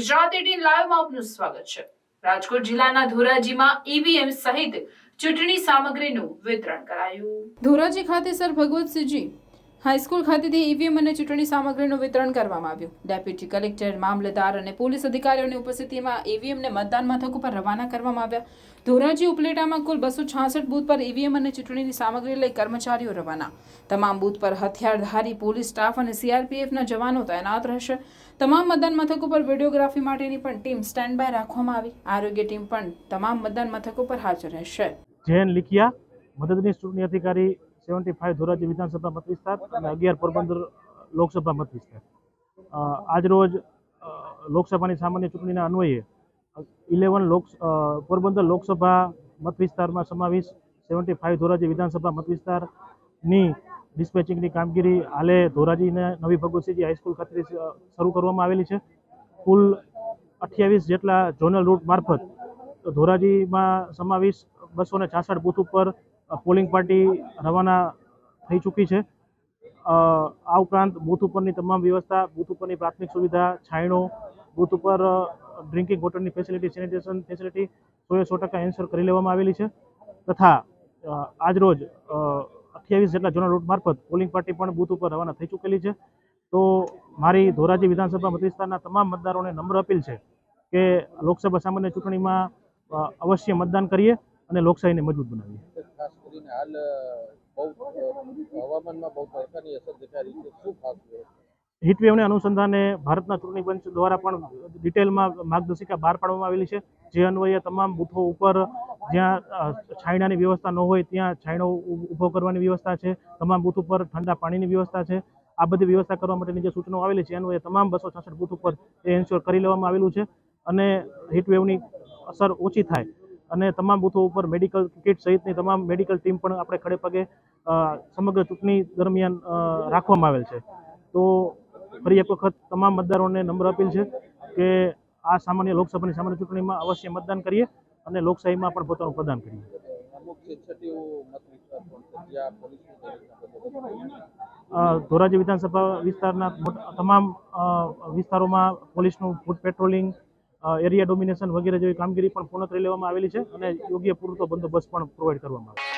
Gujarat eighteen લાઈવમાં આપનું સ્વાગત છે. રાજકોટ જિલ્લાના ધોરાજીમાં ઈવીએમ સહિત ચૂંટણી સામગ્રીનું વિતરણ કરાયું. ધોરાજી ખાતે સર ભગવતસિંહજી હાઈસ્કૂલ ખાતેથી ઈવીએમ અને ચૂંટણી સામગ્રીનું વિતરણ કરવામાં આવ્યું. ડેપ્યુટી કલેક્ટર, મામલતદાર અને પોલીસ અધિકારીઓની ઉપસ્થિતિમાં ઈવીએમને મતદાન મથક ઉપર રવાના કરવામાં આવ્યા. ધોરાજી ઉપલેટામાં કુલ બસો છાસઠ બૂથ પર ઈવીએમ અને ચૂંટણીની સામગ્રી લઈ કર્મચારીઓ રવાના. તમામ બૂથ પર હથિયારધારી પોલીસ સ્ટાફ અને સીઆરપીએફના જવાનો તૈનાત રહેશે. તમામ મતદાન મથક ઉપર વિડીયોગ્રાફી માટેની પણ ટીમ સ્ટેન્ડ બાય રાખવામાં આવી. આરોગ્ય ટીમ પણ તમામ મતદાન મથકો પર હાજર રહેશે. જયન લિખિયા મદદનીશ ચૂંટણી અધિકારી સેવન્ટી ફાઇવ ધોરાજી વિધાનસભા મત વિસ્તાર અને અગિયાર પોરબંદર લોકસભા મત વિસ્તાર. આજરોજ લોકસભાની સામાન્ય ચૂંટણીના અન્વયે ઇલેવન લોક પોરબંદર લોકસભા મત વિસ્તારમાં સમાવેશ સેવન્ટી ફાઇવ ધોરાજી વિધાનસભા મત વિસ્તારની ડિસ્પેચિંગની કામગીરી હાલે ધોરાજીને નવી ભગવતસિંહજી હાઈસ્કૂલ ખાતે શરૂ કરવામાં આવેલી છે. કુલ અઠ્યાવીસ જેટલા ઝોનલ રૂટ મારફત ધોરાજીમાં સમાવેશ બસો ને છાસઠ બૂથ ઉપર પોલિંગ પાર્ટી રવાના થઈ ચૂકી છે. આ ઉપરાંત બૂથ ઉપરની તમામ વ્યવસ્થા, બૂથ ઉપરની પ્રાથમિક સુવિધા છાંયણો બૂથ ઉપર ડ્રિંકિંગ વોટરની ફેસિલિટી, સેનિટેશન ફેસિલિટી સોએ સો ટકા એન્સર કરી લેવામાં આવેલી છે. તથા આજરોજ અઠ્યાવીસ જેટલા જૂના રૂટ મારફત પોલિંગ પાર્ટી પણ બૂથ ઉપર રવાના થઈ ચૂકેલી છે. તો મારી ધોરાજી વિધાનસભા મતવિસ્તારના તમામ મતદારોને નમ્ર અપીલ છે કે લોકસભા સામાન્ય ચૂંટણીમાં અવશ્ય મતદાન કરીએ અને લોકશાહીને મજબૂત બનાવીએ. ખાસ કરીને હાલ બહુ હવામાનમાં બહુ તડકાની અસર દેખાઈ રહી છે. શું ખાસ? હીટવેવને અનુસંધાને ભારતના ચૂંટણી પંચ દ્વારા પણ ડિટેલમાં માર્ગદર્શિકા બહાર પાડવામાં આવેલી છે. જે અન્વયે તમામ બૂથો ઉપર જ્યાં છાંયડાની વ્યવસ્થા ન હોય ત્યાં છાંયડો ઊભો કરવાની વ્યવસ્થા છે. તમામ બૂથ ઉપર ઠંડા પાણીની વ્યવસ્થા છે. આ બધી વ્યવસ્થા કરવા માટેની જે સૂચનાઓ આવેલી છે એ અન્વયે તમામ બસો છાસઠ બૂથ ઉપર એ એન્શ્યોર કરી લેવામાં આવેલું છે. અને હીટવેવની અસર ઓછી થાય. અને તમામ બૂથો ઉપર મેડિકલ કિટ સહિતની તમામ મેડિકલ ટીમ પણ આપણે ખડે પગે સમગ્ર ચૂંટણી દરમિયાન રાખવામાં આવેલ છે. તો ફરી એક વખત તમામ મતદારોને નમ્ર અપીલ છે કે આ સામાન્ય લોકસભાની સામાન્ય ચૂંટણીમાં અવશ્ય મતદાન કરીએ અને લોકશાહીમાં પણ પોતાનું પ્રદાન કરીએ. ધોરાજી વિધાનસભા વિસ્તારના તમામ વિસ્તારોમાં પોલીસનું ફૂટ પેટ્રોલિંગ એરિયા ડોમિનેશન વગેરે જેવી કામગીરી પણ પૂર્ણ કરી લેવામાં આવેલી છે અને યોગ્ય પૂરતો બંદોબસ્ત પણ પ્રોવાઈડ કરવામાં આવે